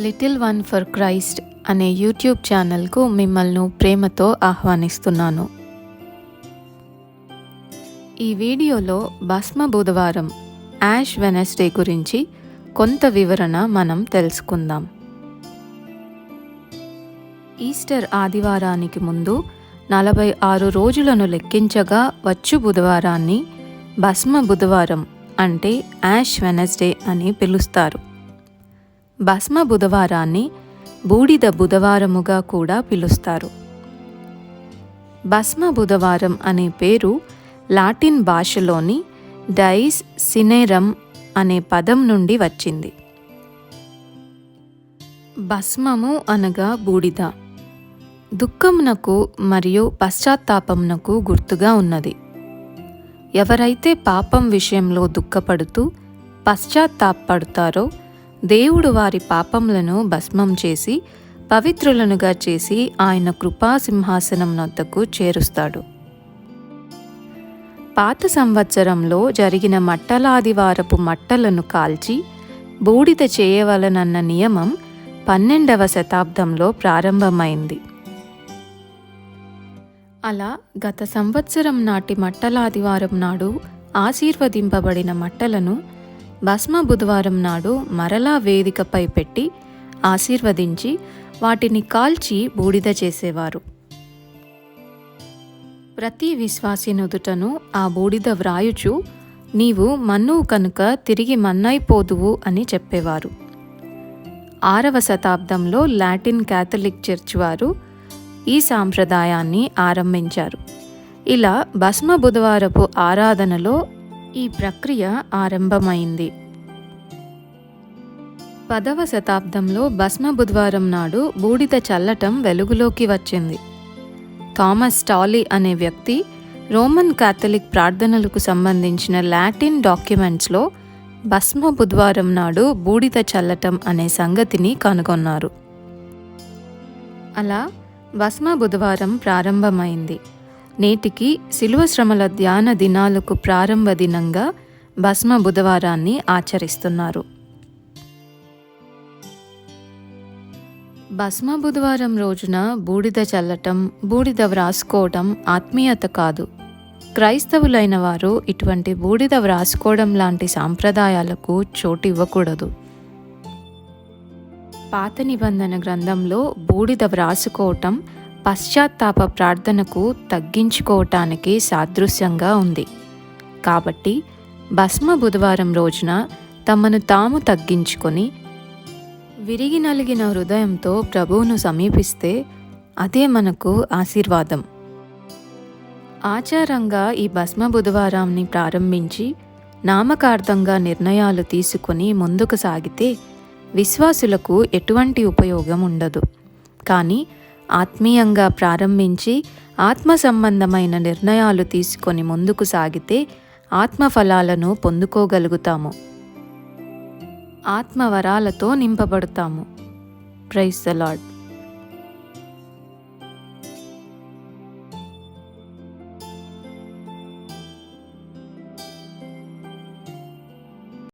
Little one for Christ అనే YouTube ఛానల్కు మిమ్మల్ని ప్రేమతో ఆహ్వానిస్తున్నాను. ఈ వీడియోలో భస్మ బుధవారం యాష్ వెనస్డే గురించి కొంత వివరణ మనం తెలుసుకుందాం. ఈస్టర్ ఆదివారానికి ముందు నలభై ఆరు రోజులను లెక్కించగా వచ్చు బుధవారాన్ని భస్మ బుధవారం అంటే యాష్ వెనస్డే అని పిలుస్తారు. భస్మ బుధవారాన్ని బూడిద బుధవారముగా కూడా పిలుస్తారు. భస్మ బుధవారం అనే పేరు లాటిన్ భాషలోని డైస్ సినేరం అనే పదం నుండి వచ్చింది. భస్మము అనగా బూడిద. దుఃఖమునకు మరియు పశ్చాత్తాపమునకు గుర్తుగా ఉన్నది. ఎవరైతే పాపం విషయంలో దుఃఖపడుతూ పశ్చాత్తాపడతారో దేవుడు వారి పాపములను భస్మం చేసి పవిత్రులనుగా చేసి ఆయన కృపా సింహాసనం నొద్దకు చేరుస్తాడు. పాత సంవత్సరంలో జరిగిన మట్టలాదివారపు మట్టలను కాల్చి బూడిద చేయవలనన్న నియమం పన్నెండవ శతాబ్దంలో ప్రారంభమైంది. అలా గత సంవత్సరం నాటి మట్టలాదివారం నాడు ఆశీర్వదింపబడిన మట్టలను భస్మ బుధవారం నాడు మరలా వేదికపై పెట్టి ఆశీర్వదించి వాటిని కాల్చి బూడిద చేసేవారు. ప్రతి విశ్వాసి నుదుటను ఆ బూడిద వ్రాయుచు నీవు మన్ను కనుక తిరిగి మన్నైపోదువు అని చెప్పేవారు. ఆరవ శతాబ్దంలో లాటిన్ క్యాథలిక్ చర్చ్ వారు ఈ సాంప్రదాయాన్ని ఆరంభించారు. ఇలా భస్మ బుధవారపు ఆరాధనలో ఈ ప్రక్రియ ఆరంభమైంది. పదవ శతాబ్దంలో భస్మ బుధవారం నాడు బూడిద చల్లటం వెలుగులోకి వచ్చింది. థామస్ టాలీ అనే వ్యక్తి రోమన్ కాథలిక్ ప్రార్థనలకు సంబంధించిన లాటిన్ డాక్యుమెంట్స్లో భస్మ బుధవారం నాడు బూడిద చల్లటం అనే సంగతిని కనుగొన్నారు. అలా భస్మ బుధవారం ప్రారంభమైంది. నేటికి శిలువ శ్రమల ధ్యాన దినాలకు ప్రారంభ దినంగా భస్మ బుధవారాన్ని ఆచరిస్తున్నారు. భస్మ బుధవారం రోజున బూడిద చల్లటం బూడిద వ్రాసుకోవడం ఆత్మీయత కాదు. క్రైస్తవులైన వారు ఇటువంటి బూడిద వ్రాసుకోవడం లాంటి సాంప్రదాయాలకు చోటు ఇవ్వకూడదు పాత నిబంధన గ్రంథంలో బూడిద వ్రాసుకోవటం పశ్చాత్తాప ప్రార్థనకు తగ్గించుకోవటానికి సాదృశ్యంగా ఉంది. కాబట్టి భస్మ బుధవారం రోజున తమను తాము తగ్గించుకొని విరిగి నలిగిన హృదయంతో ప్రభువును సమీపిస్తే అదే మనకు ఆశీర్వాదం. ఆచారంగా ఈ భస్మ బుధవారాన్ని ప్రారంభించి నామకార్థంగా నిర్ణయాలు తీసుకొని ముందుకు సాగితే విశ్వాసులకు ఎటువంటి ఉపయోగం ఉండదు. కానీ ఆత్మీయంగా ప్రారంభించి ఆత్మ సంబంధమైన నిర్ణయాలు తీసుకొని ముందుకు సాగితే ఆత్మ ఫలాలను పొందుకోగలుగుతాము. ఆత్మవరాలతో నింపబడతాము. Praise the Lord